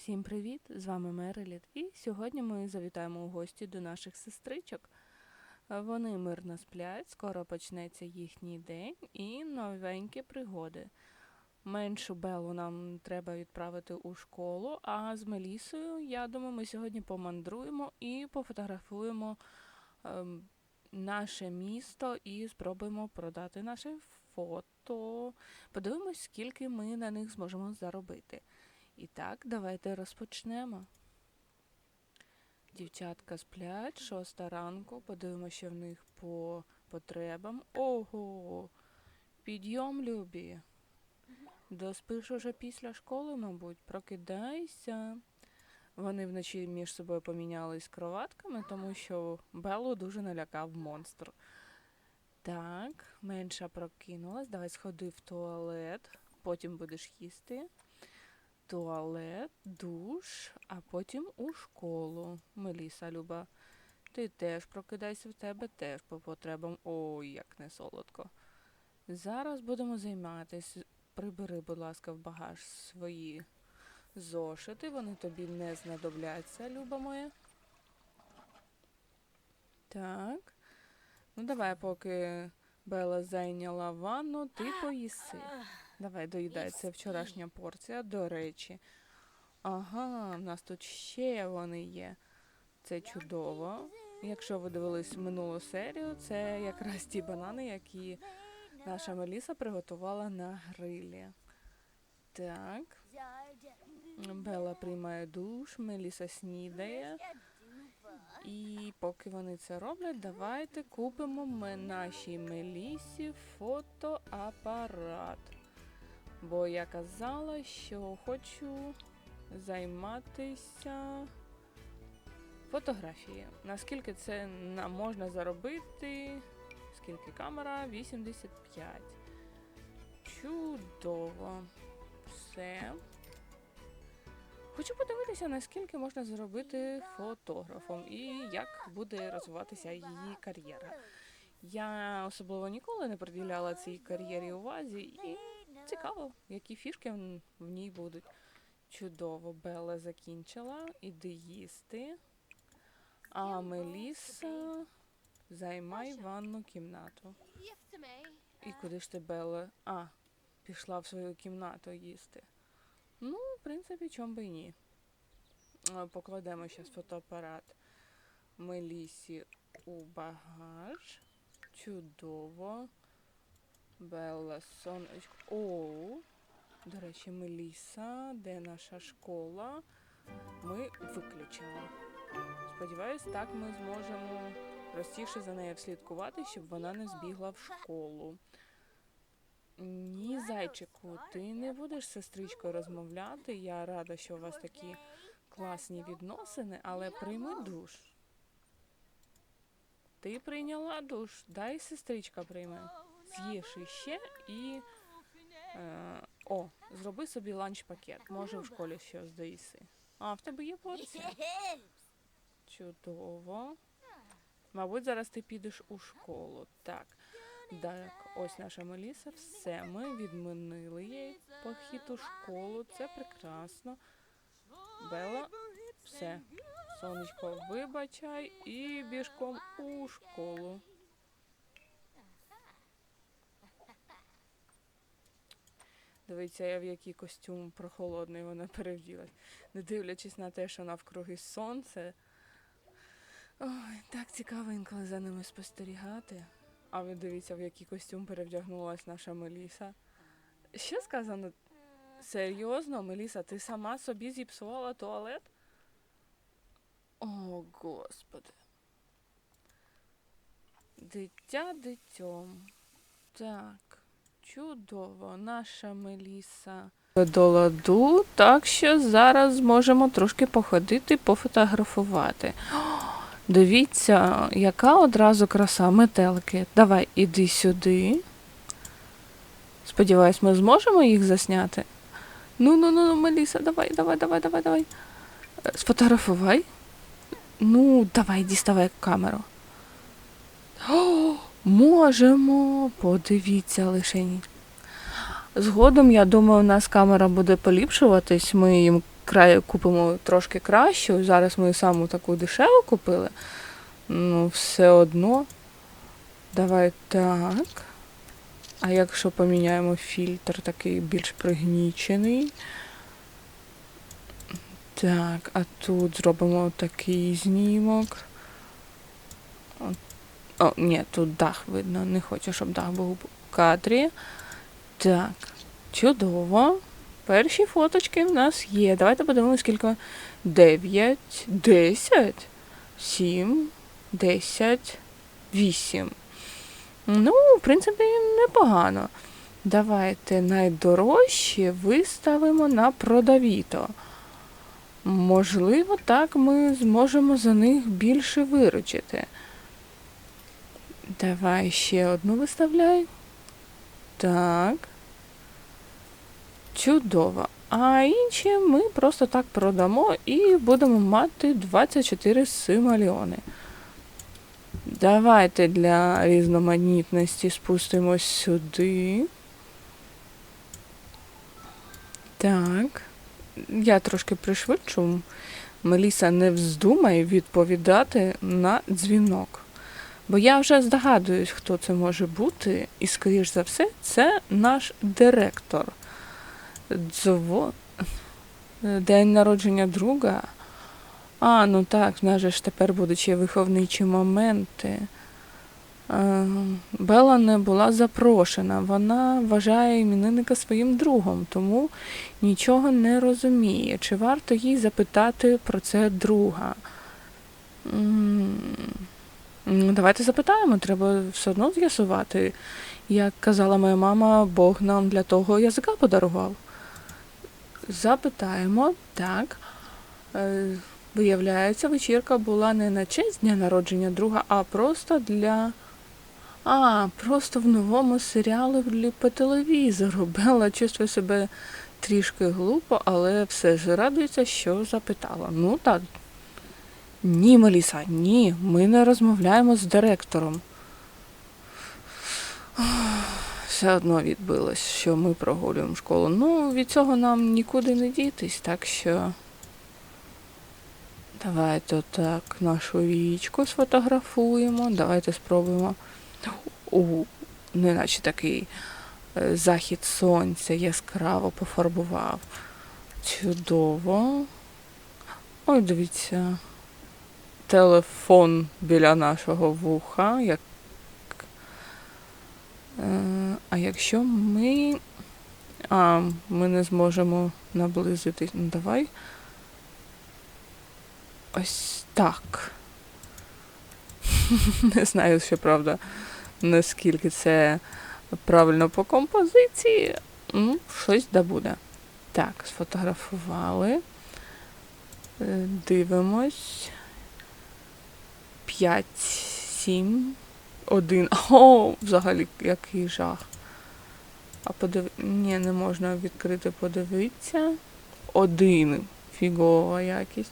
Всім привіт! З вами Мереліт. І сьогодні ми завітаємо у гості до наших сестричок. Е, Вони мирно сплять, скоро почнеться їхній день і новенькі пригоди. Меншу Белу нам треба відправити у школу, а з Мелісою, я думаю, ми сьогодні помандруємо і пофотографуємо ем, наше місто і спробуємо продати наше фото. Подивимось, скільки ми на них зможемо заробити. І так, давайте розпочнемо. Дівчатка сплять, шоста ранку, подивимося, що в них по потребам. Ого! Підйом, любі. Доспиш уже після школи, мабуть, прокидайся. Вони вночі між собою помінялись кроватками, тому що Беллу дуже налякав монстр. Так, менша прокинулась. Давай сходи в туалет, потім будеш їсти туалет, душ, а потім у школу. Меліса, Люба, ти теж прокидайся в тебе теж по потребам. Ой, як не солодко. Зараз будемо займатися. Прибери, будь ласка, в багаж свої зошити. Вони тобі не знадобляться, Люба моя. Так. Ну, давай, поки Бела зайняла ванну, ти поїси. Давай доїдай, це вчорашня порція, до речі. Ага, в нас тут ще вони є. Це чудово. Якщо ви дивились минулу серію, це якраз ті банани, які наша Меліса приготувала на грилі. Так, Бела приймає душ, Меліса снідає. І поки вони це роблять, давайте купимо ми нашій Мелісі фотоапарат. Бо я казала, що хочу займатися фотографією. Наскільки це можна заробити? Скільки камера? 85. Чудово. Все. Хочу подивитися, наскільки можна заробити фотографом і як буде розвиватися її кар'єра. Я особливо ніколи не приділяла цій кар'єрі увазі і цікаво, які фішки в- ній будуть. Чудово, Белла закінчила, іди їсти. А Меліса, займай ванну кімнату. І куди ж ти, Белла? А, пішла в свою кімнату їсти. Ну, в принципі, чом би і ні. Покладемо зараз фотоапарат Мелісі у багаж. Чудово. Белла, сонечко. О, до речі, Меліса, де наша школа? Ми виключили. Сподіваюсь, так ми зможемо простіше за нею слідкувати, щоб вона не збігла в школу. Ні, зайчику, ти не будеш з сестричкою розмовляти. Я рада, що у вас такі класні відносини, але прийми душ. Ти прийняла душ, дай сестричка прийме. З'їж іще і. Е, о, зроби собі ланч-пакет. Може, в школі щось доїси. А, в тебе є порція? Чудово. Мабуть, зараз ти підеш у школу. Так. Так, ось наша Меліса. Все, ми відмінили їй похід у школу. Це прекрасно. Бела, все. Сонечко, вибачай і бішком у школу. Дивіться, в який костюм прохолодний вона перевділась. Не дивлячись на те, що навкруги сонце. Ой, так цікаво інколи за ними спостерігати. А ви дивіться, в який костюм перевдягнулась наша Меліса. Що сказано? Серйозно, Меліса, ти сама собі зіпсувала туалет? О, господи. Дитя дитьом. Так, чудово, наша Меліса. До ладу, так що зараз зможемо трошки походити, пофотографувати. Дивіться, яка одразу краса метелики. Давай, іди сюди. Сподіваюсь, ми зможемо їх засняти. Ну, ну, ну, Меліса, давай, давай, давай, давай, давай. Е, Сфотографувай. Ну, давай, діставай камеру. О, можемо. Подивіться лишень. Згодом, я думаю, у нас камера буде поліпшуватись. Ми їм купимо трошки кращу. Зараз ми саму таку дешеву купили. Ну, все одно. Давай так. А якщо поміняємо фільтр такий більш пригнічений. Так, а тут зробимо такий знімок. О, ні, тут дах видно. Не хочу, щоб дах був у кадрі. Так, чудово. Перші фоточки в нас є. Давайте подивимось, скільки. 9, 10, 7, 10, 8. Ну, в принципі, непогано. Давайте найдорожчі виставимо на продавіто. Можливо, так ми зможемо за них більше виручити. Давай ще одну виставляй. Так. Чудово. А інші ми просто так продамо і будемо мати 24 симальони. Давайте для різноманітності спустимось сюди. Так. Я трошки пришвидшу. Меліса не вздумає відповідати на дзвінок. Бо я вже здогадуюсь, хто це може бути, і, скоріш за все, це наш директор. Дзво... День народження друга. А, ну так, в нас ж тепер будуть ще виховничі моменти. Е, Бела не була запрошена. Вона вважає іменинника своїм другом, тому нічого не розуміє. Чи варто їй запитати про це друга? Ну, давайте запитаємо, треба все одно з'ясувати. Як казала моя мама, Бог нам для того язика подарував. Запитаємо, так. Е, Виявляється, вечірка була не на честь дня народження друга, а просто для. А, просто в новому серіалі по телевізору. Белла чувствує себе трішки глупо, але все ж радується, що запитала. Ну так. Ні, Меліса, ні, ми не розмовляємо з директором. Все одно відбилось, що ми прогулюємо школу. Ну, від цього нам нікуди не дітись, так що. Давайте так нашу річку сфотографуємо. Давайте спробуємо. У, неначе такий е, захід сонця яскраво пофарбував. Чудово. Ой, дивіться. Телефон біля нашого вуха. Як... Е, а якщо ми. А, ми не зможемо наблизитись. Ну, давай. Ось так. Не знаю, що правда, наскільки це правильно по композиції. Ну, щось да буде. Так, сфотографували. Е, Дивимось. 5, 7, 1. О, взагалі, який жах. А подив... Ні, не можна відкрити, подивитися. Один. Фігова якість.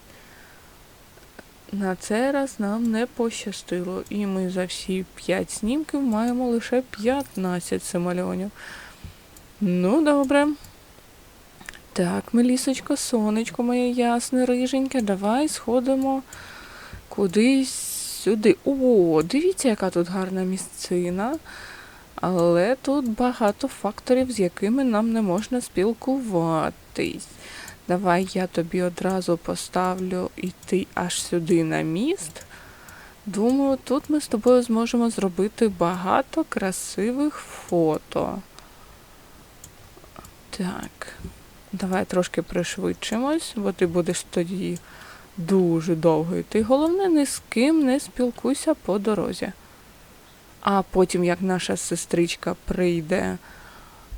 На цей раз нам не пощастило, і ми за всі 5 снімків маємо лише 15 симальонів. Ну, добре. Так, Мелісочко, сонечко моє ясне, риженьке, давай сходимо кудись сюди. О, дивіться, яка тут гарна місцина. Але тут багато факторів, з якими нам не можна спілкуватись. Давай я тобі одразу поставлю іти аж сюди на міст. Думаю, тут ми з тобою зможемо зробити багато красивих фото. Так, давай трошки пришвидшимось, бо ти будеш тоді дуже довго йти. Головне, ні з ким не спілкуйся по дорозі. А потім, як наша сестричка прийде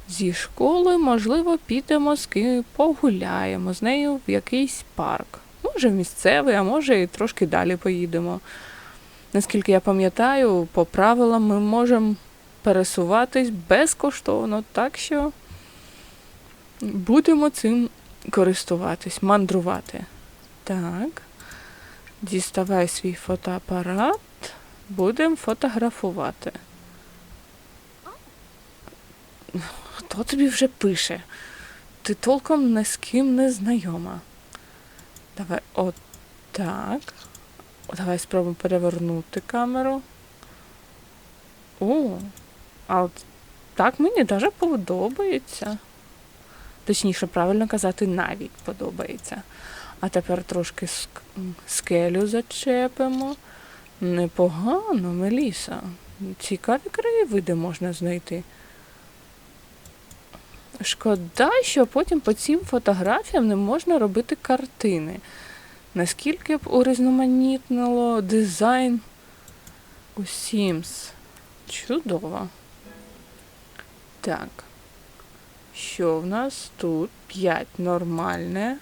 зі школи, можливо, підемо з ким погуляємо з нею в якийсь парк. Може, в місцевий, а може і трошки далі поїдемо. Наскільки я пам'ятаю, по правилам ми можемо пересуватись безкоштовно, так що будемо цим користуватись, мандрувати. Так. Діставай свій фотоапарат, будемо фотографувати. Хто тобі вже пише? Ти толком ні з ким не знайома. Давай отак. Давай спробуємо перевернути камеру. О, а от так мені даже подобається. Точніше, правильно казати, навіть подобається. А тепер трошки ск- скелю зачепимо. Непогано, Меліса. Цікаві краєвиди можна знайти. Шкода, що потім по цим фотографіям не можна робити картини. Наскільки б урізноманітнило дизайн у Sims. Чудово. Так. Що в нас тут? 5 нормальне.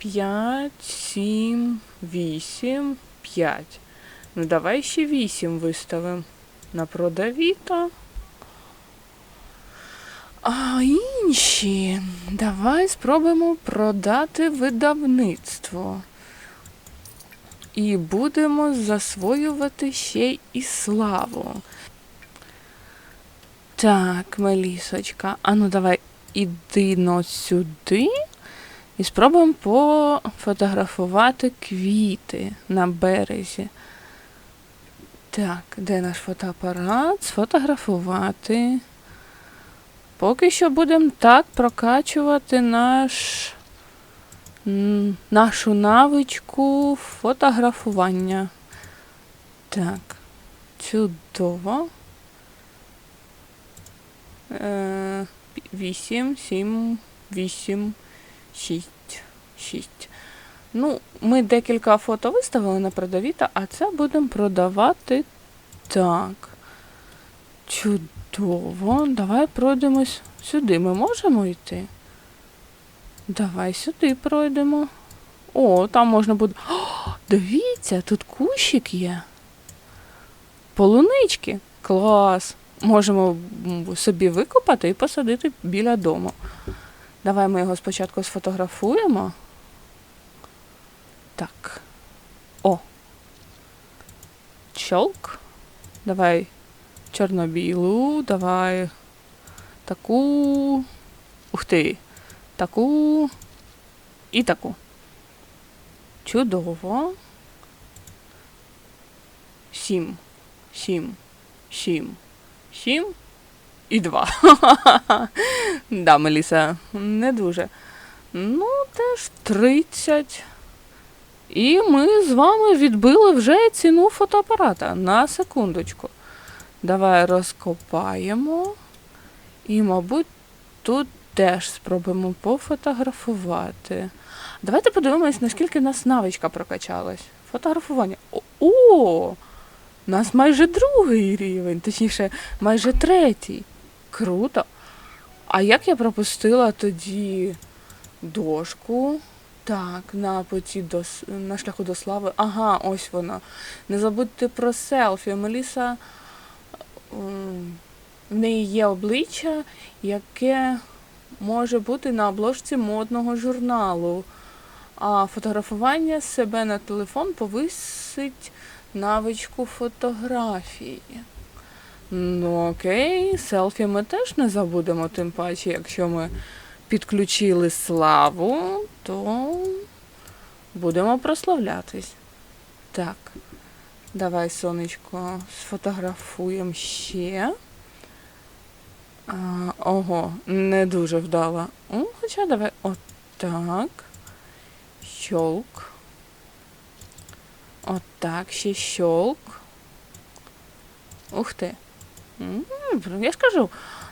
5, 7, 8, 5. Ну, давай ще 8 виставимо на продавіто. А інші. Давай спробуємо продати видавництво. І будемо засвоювати ще і славу. Так, Мелісочка, а ну давай іди но сюди і спробуємо пофотографувати квіти на березі. Так, де наш фотоапарат? Сфотографувати. Поки що будемо так прокачувати наш, нашу навичку фотографування. Так, чудово. Е, Вісім, сім, вісім, шість, шість. Ну, ми декілька фото виставили на продавіта, а це будемо продавати так. Чудово. Давай пройдемось сюди. Ми можемо йти? Давай сюди пройдемо. О, там можна буде. О, дивіться, тут кущик є. Полунички. Клас. Можемо собі викопати і посадити біля дому. Давай ми його спочатку сфотографуємо. Так. О. Чолк. Давай чорно-білу, давай таку. Ух ти. Таку. І таку. Чудово. Сім. Сім. Сім. Сім. І два. да, Меліса, не дуже. Ну, теж 30. І ми з вами відбили вже ціну фотоапарата на секундочку. Давай розкопаємо. І, мабуть, тут теж спробуємо пофотографувати. Давайте подивимось, наскільки в нас навичка прокачалась. Фотографування. О! О! У нас майже другий рівень, точніше, майже третій. Круто. А як я пропустила тоді дошку? Так, на путі до на шляху до слави. Ага, ось вона. Не забудьте про селфі. Меліса в неї є обличчя, яке може бути на обложці модного журналу. А фотографування себе на телефон повисить навичку фотографії. Ну окей, селфі ми теж не забудемо, тим паче, якщо ми підключили славу, то будемо прославлятись. Так, давай, сонечко, сфотографуємо ще. А, ого, не дуже вдало. Ну, хоча давай отак. Щолк. Отак, ще щолк. Ух ти. М, Я ж кажу,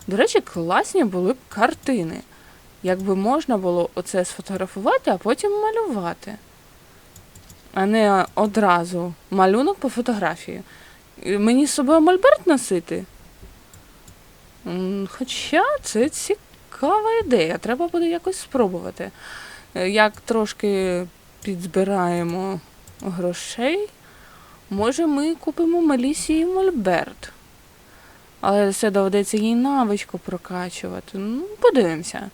до речі, класні були б картини. Якби можна було оце сфотографувати, а потім малювати. А не одразу малюнок по фотографії. Мені з собою мольберт носити. Хоча це цікава ідея, треба буде якось спробувати. Е, Як трошки підзбираємо грошей, може ми купимо Мелісі і мольберт. Але це доведеться їй навичку прокачувати. Ну, подивимося.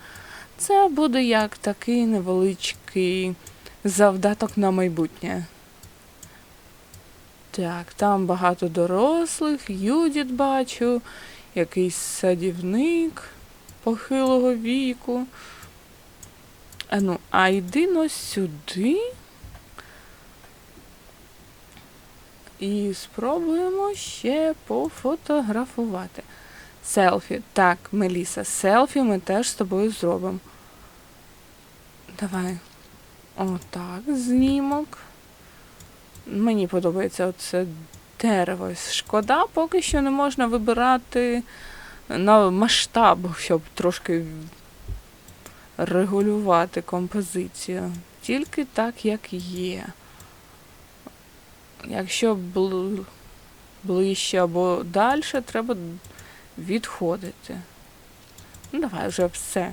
Це буде як такий невеличкий завдаток на майбутнє. Так, там багато дорослих, Юдіт бачу, якийсь садівник похилого віку. А ну, а йди но сюди. І спробуємо ще пофотографувати. Селфі. Так, Меліса, селфі ми теж з тобою зробимо. Давай. Отак, знімок. Мені подобається оце дерево. Шкода, поки що не можна вибирати на масштаб, щоб трошки регулювати композицію. Тільки так, як є. Якщо бл- ближче або далі, треба відходити. Ну, давай вже все.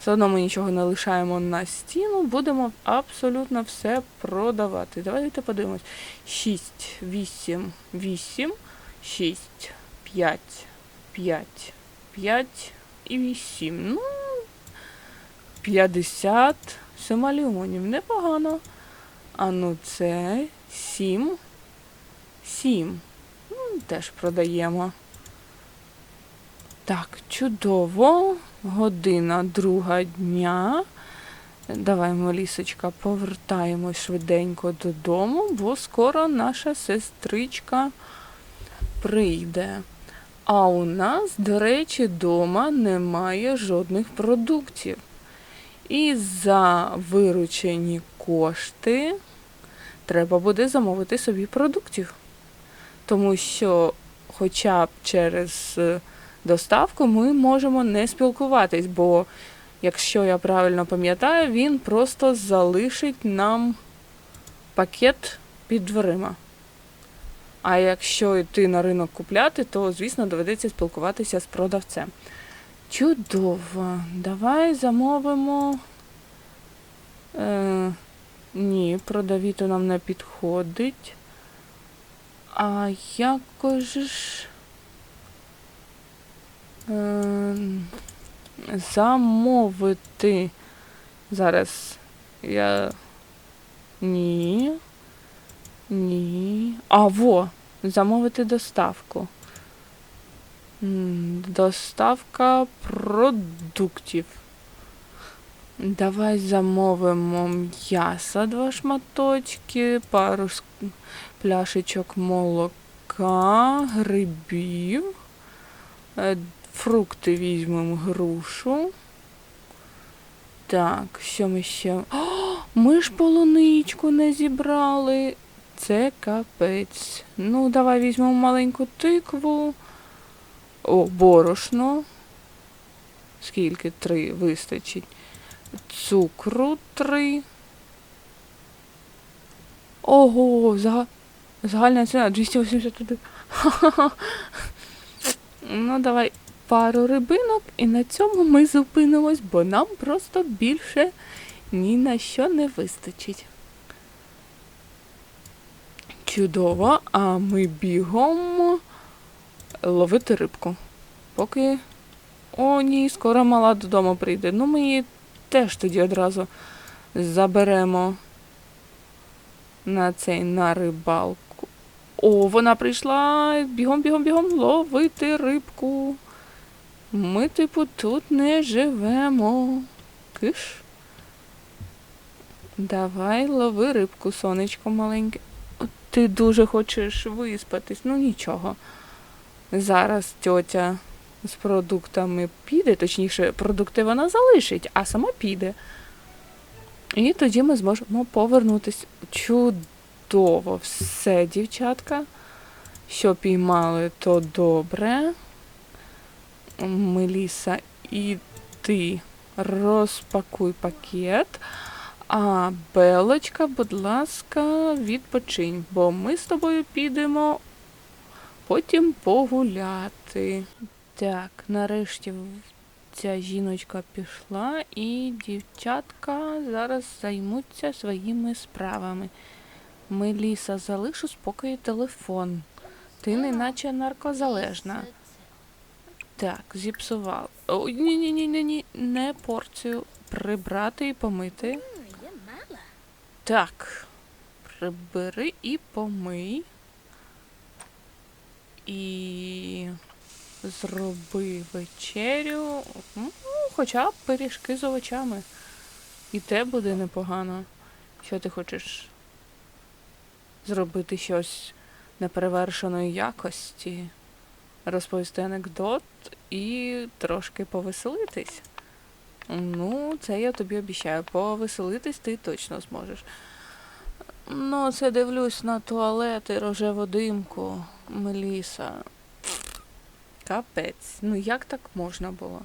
Все одно ми нічого не лишаємо на стіну, будемо абсолютно все продавати. Давайте подивимось. 6, 8, 8, 6, 5, 5, 5 і 8. Ну, 50 сималіонів. Непогано. А ну це 7. 7. Ну, теж продаємо. Так, чудово. Година друга дня. Давай, Мелісочка, повертаємось швиденько додому, бо скоро наша сестричка прийде. А у нас, до речі, вдома немає жодних продуктів. І за виручені кошти треба буде замовити собі продуктів. Тому що, хоча б через е, доставку ми можемо не спілкуватись, бо, якщо я правильно пам'ятаю, він просто залишить нам пакет під дверима. А якщо йти на ринок купляти, то, звісно, доведеться спілкуватися з продавцем. Чудово. Давай замовимо. Е, ні, продавіто нам не підходить. А якось ж. Е, замовити. Зараз я. Ні. Ні. А, во! Замовити доставку. Доставка продуктів. Давай замовимо м'яса два шматочки, пару пляшечок молока, грибів. Е, Фрукти візьмемо грушу. Так, що ми ще. О, ми ж полуничку не зібрали. Це капець. Ну, давай візьмемо маленьку тикву. О, борошно. Скільки? Три вистачить. Цукру три. Ого, зага... загальна ціна 281. Ну, давай пару рибинок, і на цьому ми зупинимось, бо нам просто більше ні на що не вистачить. Чудово, а ми бігом ловити рибку. Поки. О, ні, скоро мала додому прийде. Ну, ми її теж тоді одразу заберемо на цей на рибалку. О, вона прийшла бігом, бігом, бігом ловити рибку. Ми, типу, тут не живемо. Киш. Давай лови рибку, сонечко маленьке. Ти дуже хочеш виспатись, ну нічого. Зараз тьотя з продуктами піде, точніше, продукти вона залишить, а сама піде. І тоді ми зможемо повернутися. Чудово, все, дівчатка. Що піймали, то добре. Меліса, і ти розпакуй пакет. А Белочка, будь ласка, відпочинь, бо ми з тобою підемо потім погуляти. Так, нарешті ця жіночка пішла, і дівчатка зараз займуться своїми справами. Меліса, залиш у спокої телефон. Ти не наче наркозалежна. Так, зіпсував. Ні, ні, ні, ні, ні, не порцію. Прибрати і помити. Так. Прибери і помий. І зроби вечерю. Ну, хоча б пиріжки з овочами. І те буде непогано. Що ти хочеш зробити щось неперевершеної якості, розповісти анекдот і трошки повеселитись. Ну, це я тобі обіцяю. Повеселитись ти точно зможеш. Ну, це дивлюсь на туалет і рожеву димку, Меліса. Капець. Ну як так можна було?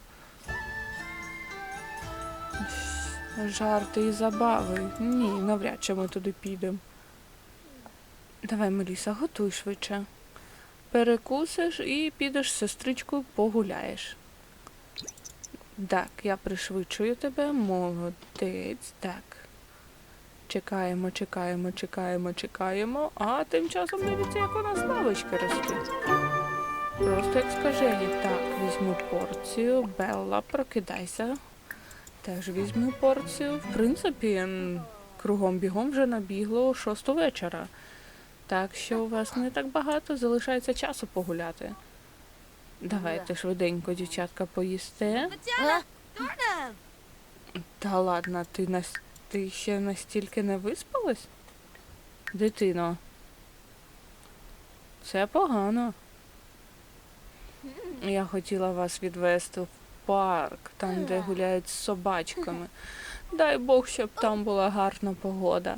Жарти і забави. Ні, навряд чи ми туди підемо. Давай, Меліса, готуй швидше. Перекусиш і підеш з сестричкою погуляєш. Так, я пришвидшую тебе, молодець. Так. Чекаємо, чекаємо, чекаємо, чекаємо, а тим часом дивіться, як у нас лавочки ростуть. Просто як скажені. Так, візьму порцію. Белла, прокидайся. Теж візьму порцію. В принципі, кругом бігом вже набігло у шосту вечора. Так що у вас не так багато, залишається часу погуляти. Давайте швиденько, дівчатка, поїсте. Та ладно, ти нас ти ще настільки не виспалась? Дитино. Це погано. Я хотіла вас відвести в парк, там, де гуляють з собачками. Дай Бог, щоб там була гарна погода.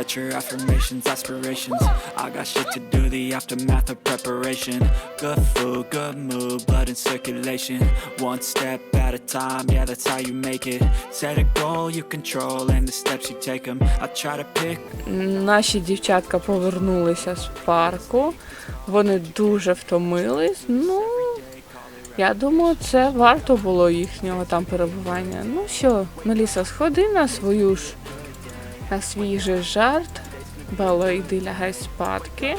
set your affirmations, aspirations. I got shit to do, the aftermath of preparation. Good food, good mood, blood in circulation. One step at a time, yeah, that's how you make it. Set a goal you control and the steps you take them. I try to pick Наші дівчатка повернулися з парку. Вони дуже втомились. Ну, я думаю, це варто було їхнього там перебування. Ну що, Меліса, сходи на свою ж на свій же жарт. Бело, йди лягай спадки.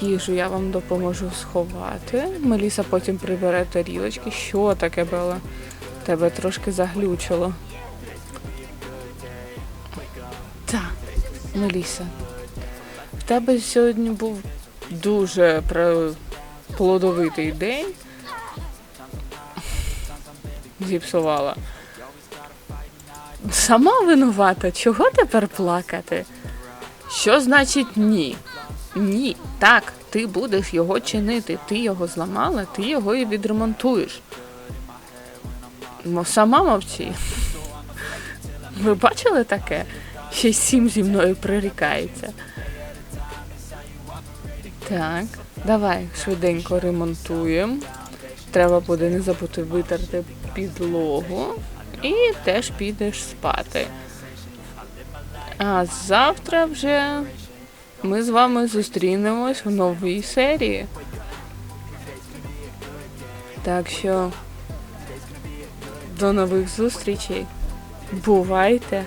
Їжу я вам допоможу сховати. Меліса потім прибере тарілочки. Що таке, Бела? Тебе трошки заглючило. Так, Меліса. В тебе сьогодні був дуже плодовитий день. Зіпсувала. Сама винувата, чого тепер плакати? Що значить ні? Ні, так, ти будеш його чинити. Ти його зламала, ти його і відремонтуєш. Мо- Сама мовчи. Ви бачили таке? Ще сім зі мною прирікається. Так, давай швиденько ремонтуємо. Треба буде не забути витерти підлогу. І теж підеш спати. А завтра вже ми з вами зустрінемось в новій серії. Так що до нових зустрічей. Бувайте!